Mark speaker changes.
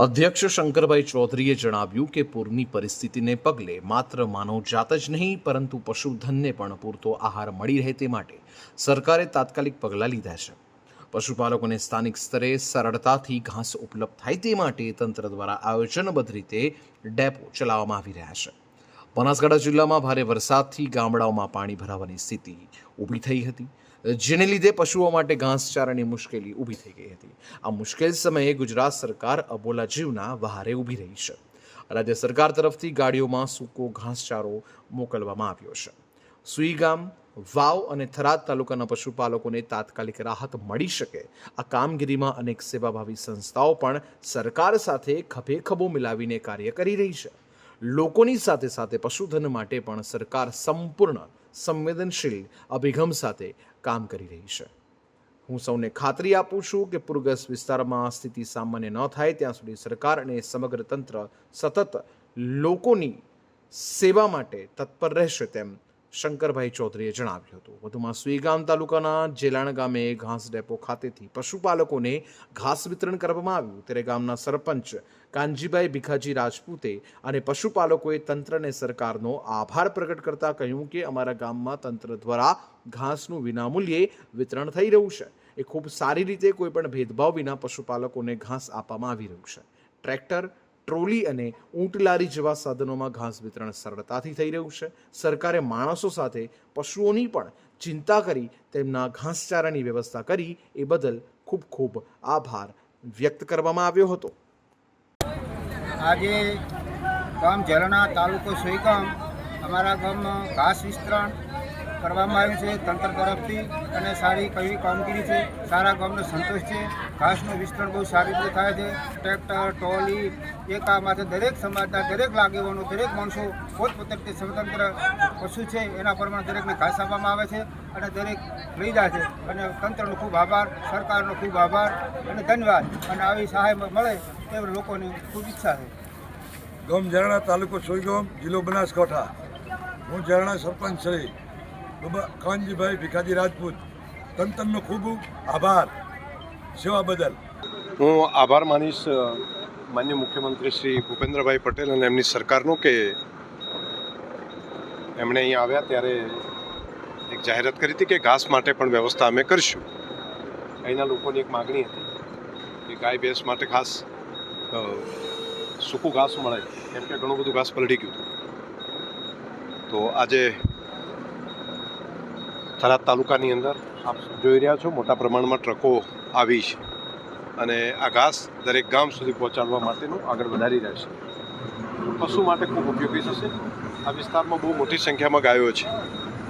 Speaker 1: અધ્યક્ષ શંકરભાઈ ચૌધરીએ જણાવ્યું કે પૂરની પરિસ્થિતિને પગલે માત્ર માનવજાત જ નહીં, પરંતુ પશુધનને પણ પૂરતો આહાર મળી રહે તે માટે સરકારે તાત્કાલિક પગલાં લીધા છે. પશુપાલકોને સ્થાનિક સ્તરે સરળતાથી ઘાસ ઉપલબ્ધ થાય તે માટે તંત્ર દ્વારા આયોજનબદ્ધ રીતે ડેપો ચલાવવામાં આવી રહ્યા છે. બનાસકાંઠા જિલ્લામાં ભારે વરસાદથી ગામડાઓમાં પાણી ભરાવાની સ્થિતિ ઊભી થઈ હતી, જેને લીધે પશુઓ માટે ઘાસચારાની મુશ્કેલી ઊભી થઈ ગઈ હતી. આ મુશ્કેલ સમયે ગુજરાત સરકાર અબોલા જીવના વહારે ઊભી રહી છે. રાજ્ય સરકાર તરફથી ગાડીઓમાં સૂકો ઘાસચારો મોકલવામાં આવ્યો છે. સુઈ ગામ, વાવ અને થરાદ તાલુકાના પશુપાલકોને તાત્કાલિક રાહત મળી શકે, આ કામગીરીમાં અનેક સેવાભાવી સંસ્થાઓ પણ સરકાર સાથે ખભે ખભો મિલાવીને કાર્ય કરી રહી છે. લોકોની સાથે સાથે પશુધન માટે પણ સરકાર સંપૂર્ણ સંવેદનશીલ અભિગમ સાથે કામ કરી રહી છે. હું સૌને ખાતરી આપું છું કે પૂરગ્રસ્ત વિસ્તારમાં સ્થિતિ સામાન્ય ન થાય ત્યાં સુધી સરકાર અને સમગ્ર તંત્ર સતત લોકોની સેવા માટે તત્પર રહેશે તેમ શંકરભાઈ ચૌધરીએ જણાવ્યું હતું. વધુમાં સુઈગામ તાલુકાના જેલાણ ગામે ઘાસ ડેપો ખાતેથી પશુપાલકોને ઘાસ વિતરણ કરવામાં આવ્યું. ત્યારે ગામના સરપંચ કાનજીભાઈ ભીખાજી રાજપૂતે અને પશુપાલકોએ તંત્રને સરકારનો આભાર પ્રગટ કરતા કહ્યું કે અમારા ગામમાં તંત્ર દ્વારા ઘાસનું વિનામૂલ્યે વિતરણ થઈ રહ્યું છે. એ ખૂબ સારી રીતે કોઈપણ ભેદભાવ વિના પશુપાલકોને ઘાસ આપવામાં આવી રહ્યું છે. ટ્રેક્ટર ટ્રોલી અને ઊંટલારી જેવા સાધનોમાં ઘાસ વિતરણ સરળતાથી થઈ રહ્યું છે. સરકારે માણસો સાથે પશુઓની પણ ચિંતા કરી, તેમના ઘાસચારાની વ્યવસ્થા કરી, એ બદલ ખૂબ ખૂબ આભાર વ્યક્ત કરવામાં આવ્યો હતો.
Speaker 2: આજે ગામ ઝરણા તાલુકો સોઈગામ અમારા ગામમાં ઘાસ વિસ્તરણ કરવામાં આવ્યું છે, તંત્ર તરફથી અને સારી કઈ કામગીરી છે, સારા ગામનો સંતોષ છે, ઘાસનું વિસ્તરણ બહુ સારી રીતે થાય છે, ટ્રેક્ટર ટોલી એકામાંથી દરેક સમાજના દરેક લાગેવાનો, દરેક માણસો પોતપોતે સ્વતંત્ર પશુ છે, એના પ્રમાણે દરેકને ઘાસ આપવામાં આવે છે અને દરેક લઈ જાય છે. અને તંત્રનો ખૂબ આભાર, સરકારનો ખૂબ આભાર અને ધન્યવાદ. અને આવી સહાય મળે તે લોકોની ખૂબ ઈચ્છા છે.
Speaker 3: ગામ ઝરણા તાલુકો સોઈગામ, જિલ્લો બનાસકાંઠા. હું ઝરણા સરપંચ શ્રી. બાબા કાનજીભાઈ ભીખાજી રાજપૂત તંત્રનો ખૂબ આભાર. સેવા બદલ.
Speaker 4: હું આભાર માનીશ માન્ય મુખ્યમંત્રી શ્રી ભૂપેન્દ્રભાઈ પટેલ અને એમની સરકારનો કે એમણે અહીંયા આવ્યા ત્યારે એક જાહેરાત કરી હતી કે ઘાસ માટે પણ વ્યવસ્થા અમે કરીશું. અહીંના લોકોની એક માગણી હતી કે ગાય ભેંસ માટે ખાસ સૂકું ઘાસ મળે, કેમ કે ઘણું બધું ઘાસ પલળી ગયું હતું. તો આજે થરાદ તાલુકાની અંદર આપ જોઈ રહ્યા છો, મોટા પ્રમાણમાં ટ્રકો આવી છે. અને આ ઘાસ દરેક ગામ સુધી પહોંચાડવા માટેનું આગળ વધારી રહ્યા છે. પશુ માટે ખૂબ ઉપયોગી થશે. આ વિસ્તારમાં બહુ મોટી સંખ્યામાં ગાયો છે.